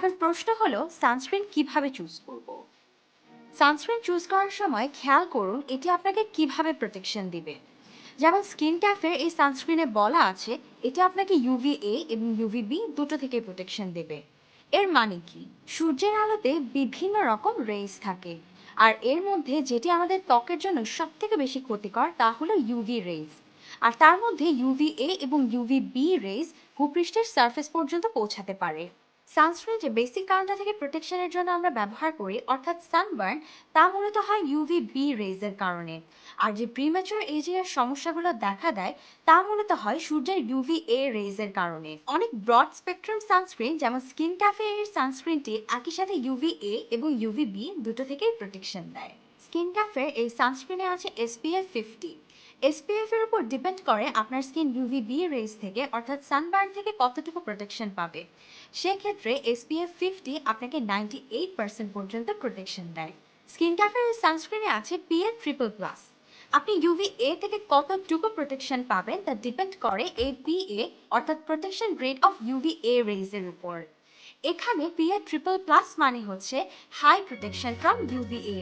এখন প্রশ্ন হলো সানস্ক্রিন কীভাবে চুজ করব? সানস্ক্রিন চুজ করার সময় খেয়াল করুন, এটি আপনাকে কীভাবে প্রোটেকশন দিবে। যেমন স্কিন ক্যাফের এই সানস্ক্রিনে বলা আছে, এটি আপনাকে ইউভি এ এবং ইউভি বি দুটো থেকে প্রোটেকশন দেবে। এর মানে কি? সূর্যের আলোতে বিভিন্ন রকম রেস থাকে। আর এর মধ্যে যেটি আমাদের ত্বকের জন্য সব থেকে বেশি ক্ষতিকর, তা হলো ইউভি রেস আর তার মধ্যে ইউভি এ এবং ইউভি বি রেস ভূপৃষ্ঠের সারফেস পর্যন্ত পৌঁছাতে পারে। সানস্ক্রিন যে বেসিক কারণটা থেকে প্রোটেকশনের জন্য আমরা ব্যবহার করি, অর্থাৎ সানবার্ন তা মূলত হয় ইউভি বি রেজের কারণে। আর যে প্রিম্যাচুর এর সমস্যাগুলো দেখা দেয়, তা মূলত হয় সূর্যের ইউভি এ রেজের কারণে। অনেক ব্রড স্পেকট্রাম সানস্ক্রিন যেমন স্কিন ক্যাফে এর সানস্ক্রিনটি একই সাথে ইউভি এ এবং ইউভি বি দুটো থেকেই প্রোটেকশন দেয়। স্কিন ক্যাফে এই সানস্ক্রিনে আছে এসপিএফ ফিফটি এসপিএফ এর উপর ডিপেন্ড করে আপনার স্কিন ইউভি বি রেজ থেকে, অর্থাৎ সানবার্ন থেকে কতটুকু প্রোটেকশন পাবে। সেক্ষেত্রে এসপিএফ ফিফটি আপনাকে নাইনটি এইট পার্সেন্ট পর্যন্ত প্রোটেকশন দেয়। স্কিন ক্যাফের সানস্ক্রিনে আছে পিএ ট্রিপল প্লাস আপনি ইউভি এ থেকে কতটুকু প্রোটেকশন পাবেন তা ডিপেন্ড করে এই পিএ অর্থাৎ protection grade of UV A রেজের উপর। এখানে পিএ ট্রিপল প্লাস মানে হচ্ছে high protection from UV A